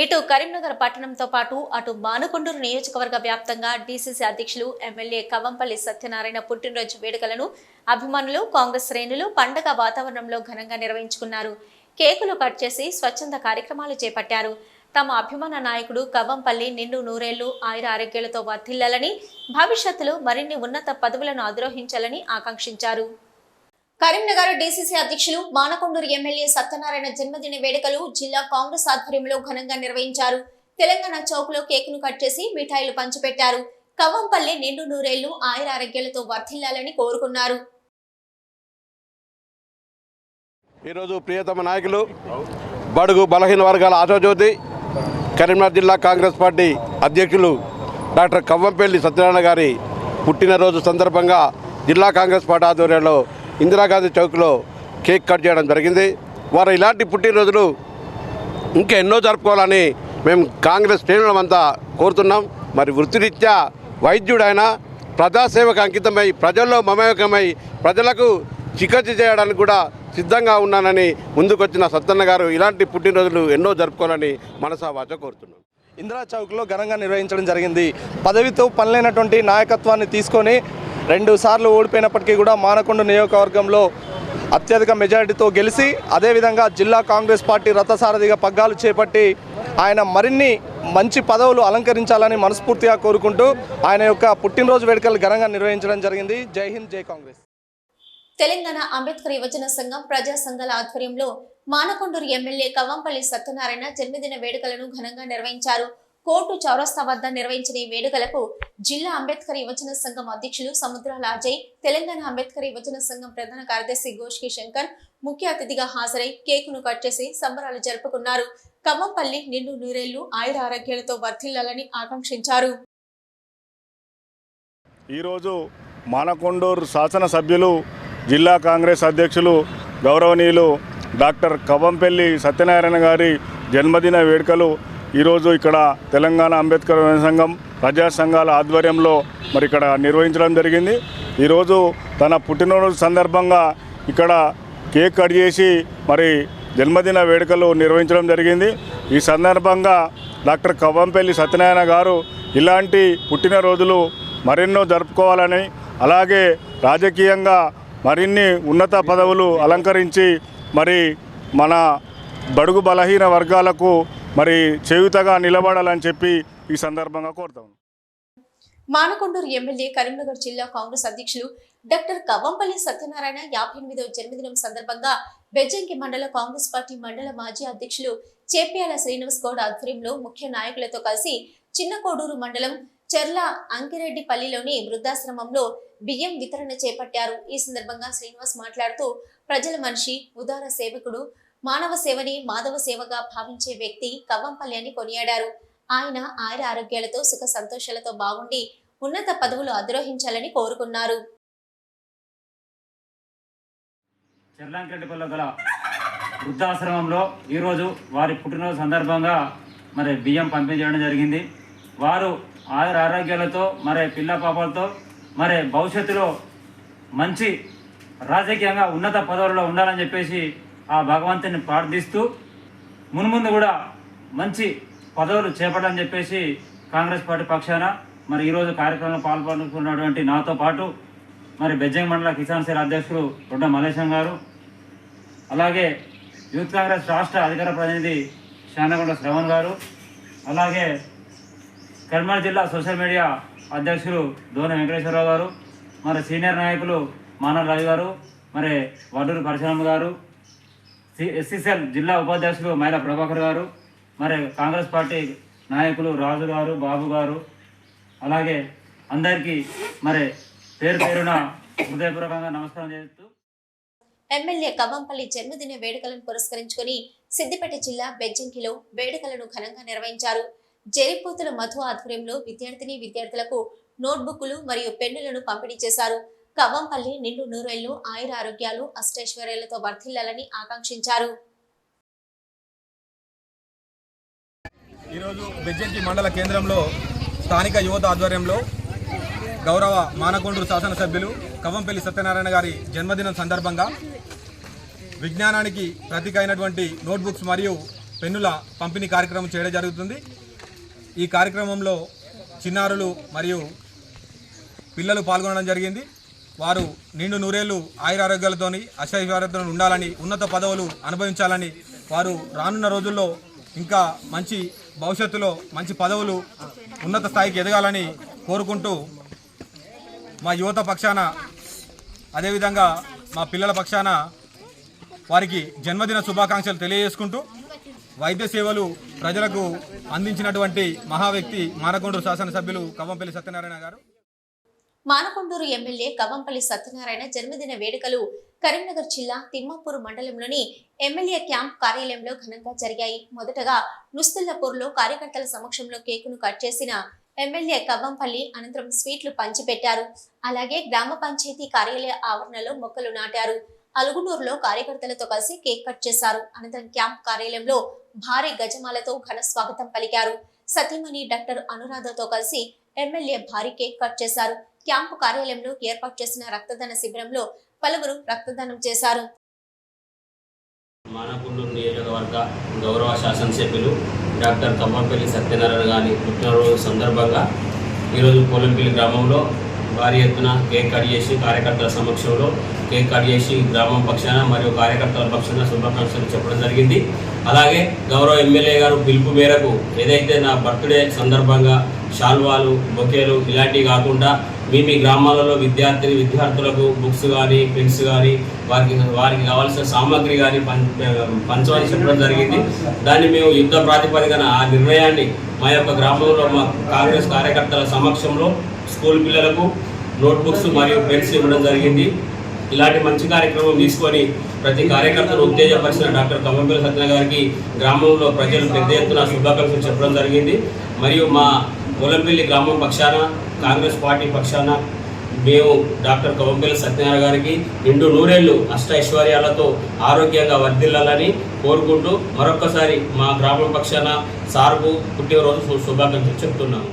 ఇటు కరీంనగర్ పట్టణంతో పాటు అటు మానకొండూరు నియోజకవర్గ వ్యాప్తంగా డీసీసీ అధ్యక్షులు ఎమ్మెల్యే కవంపల్లి సత్యనారాయణ పుట్టినరోజు వేడుకలను అభిమానులు కాంగ్రెస్ శ్రేణులు పండగ వాతావరణంలో ఘనంగా నిర్వహించుకున్నారు. కేకులు కట్ చేసి స్వచ్ఛంద కార్యక్రమాలు చేపట్టారు. తమ అభిమాన నాయకుడు కవంపల్లి నిండు నూరేళ్ళు ఆయుర ఆరోగ్యాలతో వర్ధిల్లాలని భవిష్యత్తులో మరిన్ని ఉన్నత పదవులను అధిరోహించాలని ఆకాంక్షించారు. కరీంనగర్ డీసీసీ అధ్యక్షులు మానకొండూరు ఎమ్మెల్యే సత్యనారాయణ జన్మదిన వేడుకలు జిల్లా కాంగ్రెస్ ఆధ్వర్యంలో ఘనంగా నిర్వహించారు. తెలంగాణ చౌక్లో కేకును కట్ చేసి మిఠాయిలు పంచిపెట్టారు. కవ్వంపల్లి నిండు నూరేళ్ళు ఆయుర ఆరోగ్యాలతో వర్ధిల్లాలని కోరుకున్నారు. ఈరోజు ప్రియతమ నాయకులు బడుగు బలహీన వర్గాల ఆశోజ్యోతి కరీంనగర్ జిల్లా కాంగ్రెస్ పార్టీ అధ్యక్షులు డాక్టర్ కవ్వంపల్లి సత్యనారాయణ గారి పుట్టినరోజు సందర్భంగా జిల్లా కాంగ్రెస్ పార్టీ ఆధ్వర్యంలో ఇందిరాగాంధీ చౌక్లో కేక్ కట్ చేయడం జరిగింది. వారు ఇలాంటి పుట్టినరోజులు ఇంకా ఎన్నో జరుపుకోవాలని మేము కాంగ్రెస్ శ్రేణులమంతా కోరుతున్నాం. మరి వృత్తిరీత్యా వైద్యుడైన ప్రజాసేవకు అంకితమై ప్రజల్లో మమేకమై ప్రజలకు చికిత్స చేయడానికి కూడా సిద్ధంగా ఉన్నానని ముందుకొచ్చిన సత్తన్న గారు ఇలాంటి పుట్టినరోజులు ఎన్నో జరుపుకోవాలని మనసా వాచ కోరుతున్నాం. ఇందిరా చౌక్లో ఘనంగా నిర్వహించడం జరిగింది. పదవితో పనిలేనటువంటి నాయకత్వాన్ని తీసుకొని రెండు సార్లు ఓడిపోయినప్పటికీ కూడా మానకొండ నియోజకవర్గంలో అత్యధిక మెజారిటీతో గెలిచి అదేవిధంగా జిల్లా కాంగ్రెస్ పార్టీ రథసారథిగా పగ్గాలు చేపట్టి ఆయన మరిన్ని మంచి పదవులు అలంకరించాలని మనస్ఫూర్తిగా కోరుకుంటూ ఆయన యొక్క పుట్టినరోజు వేడుకలు ఘనంగా నిర్వహించడం జరిగింది. జై హింద్ జై కాంగ్రెస్. తెలంగాణ అంబేద్కర్ యువజన సంఘం ప్రజా సంఘాల ఆధ్వర్యంలో మానకొండూరు ఎమ్మెల్యే కవంపల్లి సత్యనారాయణ జన్మదిన వేడుకలను ఘనంగా నిర్వహించారు. కోర్టు చౌరస్తా వద్ద నిర్వహించిన ఈ వేడుకలకు జిల్లా అంబేద్కర్ యువజన సంఘం అధ్యక్షులు సముద్రాల అజయ్ తెలంగాణ అంబేద్కర్ యువజన సంఘం ప్రధాన కార్యదర్శి గోష్కి శంకర్ ముఖ్య అతిథిగా హాజరై కేకును కట్ చేసి సంబరాలు జరుపుకున్నారు. కవ్వంపల్లి నిండు నూరేళ్ళు ఆయుర ఆరోగ్యాలతో వర్ధిల్లాలని ఆకాంక్షించారు. ఈరోజు మానకొండూరు శాసనసభ్యులు జిల్లా కాంగ్రెస్ అధ్యక్షులు గౌరవనీయులు డాక్టర్ కవ్వంపల్లి సత్యనారాయణ గారి జన్మదిన వేడుకలు ఈరోజు ఇక్కడ తెలంగాణ అంబేద్కర్ సంఘం ప్రజా సంఘాల ఆధ్వర్యంలో మరి ఇక్కడ నిర్వహించడం జరిగింది. ఈరోజు తన పుట్టినరోజు సందర్భంగా ఇక్కడ కేక్ కట్ చేసి మరి జన్మదిన వేడుకలు నిర్వహించడం జరిగింది. ఈ సందర్భంగా డాక్టర్ కవ్వంపల్లి సత్యనారాయణ గారు ఇలాంటి పుట్టినరోజులు మరెన్నో జరుపుకోవాలని అలాగే రాజకీయంగా మరిన్ని ఉన్నత పదవులు అలంకరించి మరి మన బడుగు బలహీన వర్గాలకు మరి చేయుతగా నిలబడాలని చెప్పి ఈ సందర్భంగా కోరుతాం. మానకొండూరు ఎమ్మెల్యే కరీంనగర్ జిల్లా కాంగ్రెస్ అధ్యక్షులు డాక్టర్ కవ్వంపల్లి సత్యనారాయణ యాభై ఎనిమిదవ జన్మదినం సందర్భంగా బెజ్జంకి మండల కాంగ్రెస్ పార్టీ మండల మాజీ అధ్యక్షులు చేపియాల శ్రీనివాస్ గౌడ్ ఆధ్వర్యంలో ముఖ్య నాయకులతో కలిసి చిన్న కోడూరు మండలం చెర్ల అంకిరెడ్డిపల్లిలోని వృద్ధాశ్రమంలో బియ్యం వితరణ చేపట్టారు. ఈ సందర్భంగా శ్రీనివాస్ మాట్లాడుతూ ప్రజల మనిషి ఉదార సేవకుడు మానవ సేవని మాధవ సేవగా భావించే వ్యక్తి కవ్వంపల్లి అని కొనియాడారు. ఆయన ఆయుర ఆరోగ్యాలతో సుఖ సంతోషాలతో బాగుండి ఉన్నత పదవులు అధిరోహించాలని కోరుకున్నారు. చెర్లంకెడ్డిపల్లి గల వృద్ధాశ్రమంలో ఈరోజు వారి పుట్టినరోజు సందర్భంగా మరి బియ్యం పంపిణీ చేయడం జరిగింది. వారు ఆయుర ఆరోగ్యాలతో మరి పిల్ల పాపలతో మరి భవిష్యత్తులో మంచి రాజకీయంగా ఉన్నత పదవుల్లో ఉండాలని చెప్పేసి ఆ భగవంతుని ప్రార్థిస్తూ మునుముందు కూడా మంచి పదవులు చేపట్టాలని చెప్పేసి కాంగ్రెస్ పార్టీ పక్షాన మరి ఈరోజు కార్యక్రమంలో పాల్పంచుకున్నటువంటి నాతో పాటు మరి బెజ్జంగ్ మండల కిసాన్ సేర్ అధ్యక్షులు రొడ్డ మలేశం గారు అలాగే యూత్ కాంగ్రెస్ రాష్ట్ర అధికార ప్రతినిధి శానగొండ శ్రవణ్ గారు అలాగే కరీంనగర్ జిల్లా సోషల్ మీడియా అధ్యక్షులు ధోని వెంకటేశ్వరరావు గారు మరి సీనియర్ నాయకులు మానవ రవి గారు మరి వడ్డూరు పరశురామ గారు ఎస్సీసీఎల్ జిల్లా ఉపాధ్యక్షులు మైలా ప్రభాకర్ గారు మరి కాంగ్రెస్ పార్టీ నాయకులు రాజు గారు బాబు గారు అలాగే అందరికీ మరి పేరు పేరున హృదయపూర్వకంగా నమస్కారం చేస్తూ ఎమ్మెల్యే కవ్వంపల్లి జన్మదిన వేడుకలను పురస్కరించుకుని సిద్దిపేట జిల్లా బెజ్జంకిలో వేడుకలను ఘనంగా నిర్వహించారు. జరిపోతుల మధు ఆధ్వర్యంలో విద్యార్థిని విద్యార్థులకు నోట్బుక్లు మరియు పెన్నులను పంపిణీ చేశారు. కవ్వంపల్లి నిండు నూరేళ్ళు ఆయుర ఆరోగ్యాలు అష్టైశ్వర్యాలతో వర్ధిల్లాలని ఆకాంక్షించారు. ఈరోజు బెజ్జంకి మండల కేంద్రంలో స్థానిక యువత ఆధ్వర్యంలో గౌరవ మానకొండూరు శాసనసభ్యులు కవ్వంపల్లి సత్యనారాయణ గారి జన్మదినం సందర్భంగా విజ్ఞానానికి ప్రతీక అయినటువంటి నోట్బుక్స్ మరియు పెన్నుల పంపిణీ కార్యక్రమం చేయడం జరుగుతుంది. ఈ కార్యక్రమంలో చిన్నారులు మరియు పిల్లలు పాల్గొనడం జరిగింది. వారు నిండు నూరేళ్ళు ఆయురారోగ్యాలతోని అశైవారోగ్యంతో ఉండాలని ఉన్నత పదవులు అనుభవించాలని వారు రానున్న రోజుల్లో ఇంకా మంచి భవిష్యత్తులో మంచి పదవులు ఉన్నత స్థాయికి ఎదగాలని కోరుకుంటూ మా యువత పక్షాన అదేవిధంగా మా పిల్లల పక్షాన వారికి జన్మదిన శుభాకాంక్షలు తెలియజేసుకుంటూ వైద్య సేవలు ప్రజలకు అందించినటువంటి మహా వ్యక్తి మానకొండూరు శాసనసభ్యులు కవ్వంపల్లి సత్యనారాయణ గారు. మానకొండూరు ఎమ్మెల్యే కవంపల్లి సత్యనారాయణ జన్మదిన వేడుకలు కరీంనగర్ జిల్లా తిమ్మాపూర్ మండలంలోని ఎమ్మెల్యే క్యాంప్ కార్యాలయంలో ఘనంగా జరిగాయి. మొదటగా నుస్తుల్లపూర్లో కార్యకర్తల సమక్షంలో కేకును కట్ చేసిన ఎమ్మెల్యే కవ్వంపల్లి అనంతరం స్వీట్లు పంచిపెట్టారు. అలాగే గ్రామ పంచాయతీ కార్యాలయ ఆవరణలో మొక్కలు నాటారు. అలుగునూరులో కార్యకర్తలతో కలిసి కేక్ కట్ చేశారు. అనంతరం క్యాంప్ కార్యాలయంలో భారీ గజమాలతో ఘన స్వాగతం పలికారు. సతీమణి డాక్టర్ అనురాధతో కలిసి ఎమ్మెల్యే భారీ కేక్ కట్ చేశారు. క్యాంపు కార్యాలయంలో ఏర్పాటు చేసిన రక్తదాన శిబిరంలో పలువురు రక్తదానం చేశారు. మానకుండూరు నియోజకవర్గ గౌరవ శాసనసభ్యులు డాక్టర్ కమ్మపల్లి సత్యనారాయణ గారి పుట్టినరోజు సందర్భంగా ఈరోజు పోలంపల్లి గ్రామంలో భారీ ఎత్తున కేక్ కట్ చేసి కార్యకర్తల సమక్షంలో కేక్ కట్ చేసి గ్రామం పక్షాన మరియు కార్యకర్తల పక్షాన శుభాకాంక్షలు చెప్పడం జరిగింది. అలాగే గౌరవ ఎమ్మెల్యే గారు పిలుపు మేరకు ఏదైతే నా బర్త్డే సందర్భంగా షాల్వాలు బొకేలు ఇలాంటివి కాకుండా మీ మీ గ్రామాలలో విద్యార్థిని విద్యార్థులకు బుక్స్ కానీ పెన్స్ కానీ వారికి వారికి కావాల్సిన సామాగ్రి కానీ పం పంచమని చెప్పడం జరిగింది. దాన్ని మేము యుద్ధ ప్రాతిపదికన ఆ నిర్ణయాన్ని మా యొక్క గ్రామంలో మా కాంగ్రెస్ కార్యకర్తల సమక్షంలో స్కూల్ పిల్లలకు నోట్బుక్స్ మరియు పెన్స్ ఇవ్వడం జరిగింది. ఇలాంటి మంచి కార్యక్రమం తీసుకొని ప్రతి కార్యకర్తను ఉత్తేజపరిచిన డాక్టర్ కమ్మంపల్లి సత్యన గారికి గ్రామంలో ప్రజలు పెద్ద ఎత్తున శుభాకాంక్షలు చెప్పడం జరిగింది. మరియు మా ఒలంపల్లి గ్రామం పక్షాన కాంగ్రెస్ పార్టీ పక్షాన మేము డాక్టర్ కవంపల్లి సత్యనారాయణ గారికి నిండు నూరేళ్ళు అష్ట ఐశ్వర్యాలతో ఆరోగ్యంగా వర్ధిల్లాలని కోరుకుంటూ మరొక్కసారి మా గ్రామం పక్షాన సార్కు పుట్టినరోజు శుభాకాంక్షలు చెప్తున్నాము.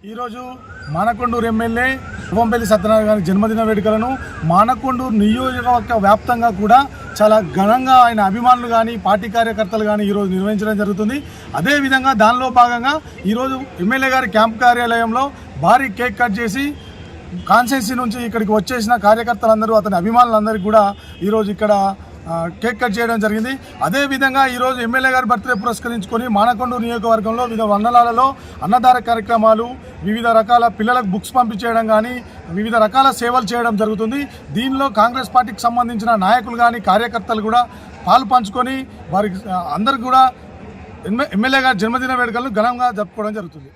ఈరోజు మానకొండూరు ఎమ్మెల్యే శుభంపల్లి సత్యనారాయణ గారి జన్మదిన వేడుకలను మానకొండూరు నియోజకవర్గ వ్యాప్తంగా కూడా చాలా ఘనంగా ఆయన అభిమానులు కానీ పార్టీ కార్యకర్తలు కానీ ఈరోజు నిర్వహించడం జరుగుతుంది. అదేవిధంగా దానిలో భాగంగా ఈరోజు ఎమ్మెల్యే గారి క్యాంప్ కార్యాలయంలో భారీ కేక్ కట్ చేసి కాన్సెన్సీ నుంచి ఇక్కడికి వచ్చేసిన కార్యకర్తలందరూ అతని అభిమానులందరికీ కూడా ఈరోజు ఇక్కడ కేక్ కట్ చేయడం జరిగింది. అదేవిధంగా ఈరోజు ఎమ్మెల్యే గారి బర్త్డే పురస్కరించుకొని మానకొండూరు నియోజకవర్గంలో వివిధ వండలాలలో అన్నదార కార్యక్రమాలు వివిధ రకాల పిల్లలకు బుక్స్ పంపించేయడం కానీ వివిధ రకాల సేవలు చేయడం జరుగుతుంది. దీనిలో కాంగ్రెస్ పార్టీకి సంబంధించిన నాయకులు కానీ కార్యకర్తలు కూడా పాలు పంచుకొని వారికి అందరికి కూడా ఎమ్మెల్యే గారి జన్మదిన వేడుకలను ఘనంగా జరుపుకోవడం జరుగుతుంది.